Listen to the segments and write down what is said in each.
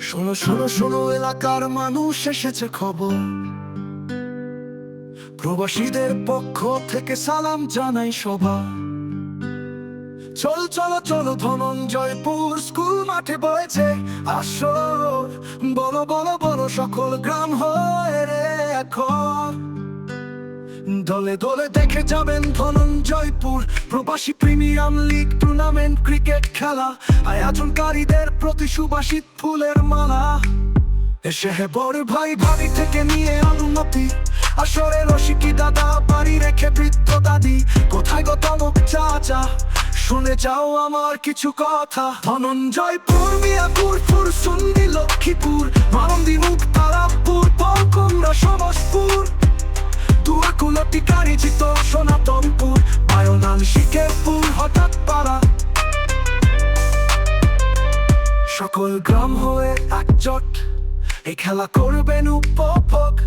শোনো শোনো শোনো, এলাকার মানুষ এসেছে খবর। প্রবাসীদের পক্ষ থেকে সালাম জানাই সভা চল, চলো চলো, ধনঞ্জয়পুর স্কুল মাঠে বয়েছে আসো বলো বলো বলো সকল গ্রাম হয়ে দলে দলে দেখে যাবেন ধনঞ্জয়পুর প্রবাসী প্রিমিয়াম লিগ টুর্নামেন্ট, ক্রিকেট খেলা আয়োজনকারীদের প্রতি সুবাসিত ফুলের মালা। এসে হে বড় ভাই, ভাবি থেকে নিয়ে অনুমতি। আসরে রসিকি দাদা, বাড়ি রেখে বৃদ্ধ দাদি। কোথায় গো তমক চাচা? শুনে যাও আমার কিছু কথা। ধনঞ্জয়পুর মিয়াপুর ফুর সুন্দি লক্ষ্মীপুর, মানন্দি মুখ তারাপুর। সকল গ্রাম হয়ে একজট। এই খেলা করবেন উপভোগ।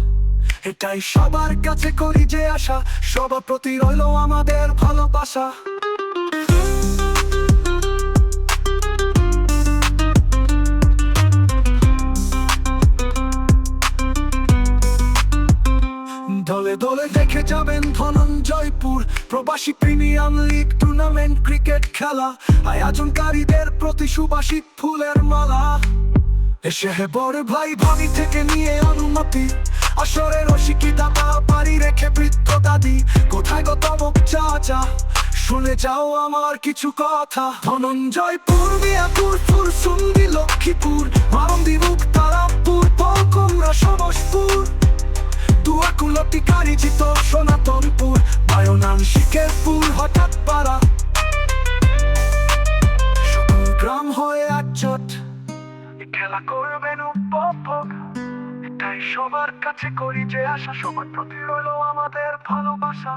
এটাই সবার কাছে করি যে আশা। সবার প্রতি রইল আমাদের ভালোবাসা। দলে দলে দেখে যাবেন ধনঞ্জয়পুর। প্রবাসী প্রিমিয়াম লিগ টুর্নামেন্ট ক্রিকেট খেলা। আয়োজনকারীদের প্রতি সুবাসিত ফুলের মালা। এসে হে বড় ভাই, ভাবি থেকে নিয়ে অনুমতি। আসরের রসিকি দাদা বাড়ি রেখে বৃদ্ধ দাদি। কোথায় গো তমক চাচা? শুনে যাও আমার কিছু কথা। ধনঞ্জয়পুর, মিয়াপুর ফুল সুন্দি লক্ষ্মীপুর। মারন্দি মুখ দুয়াকুলটি সনাতনপুর বায়নান শিকেরপুর হঠাৎ পাড়া। গ্রাম হয়ে একজট খেলা করবেন উপভোগ। এটাই সবার কাছে করি যে আশা, সবার প্রতি রইল আমাদের ভালোবাসা।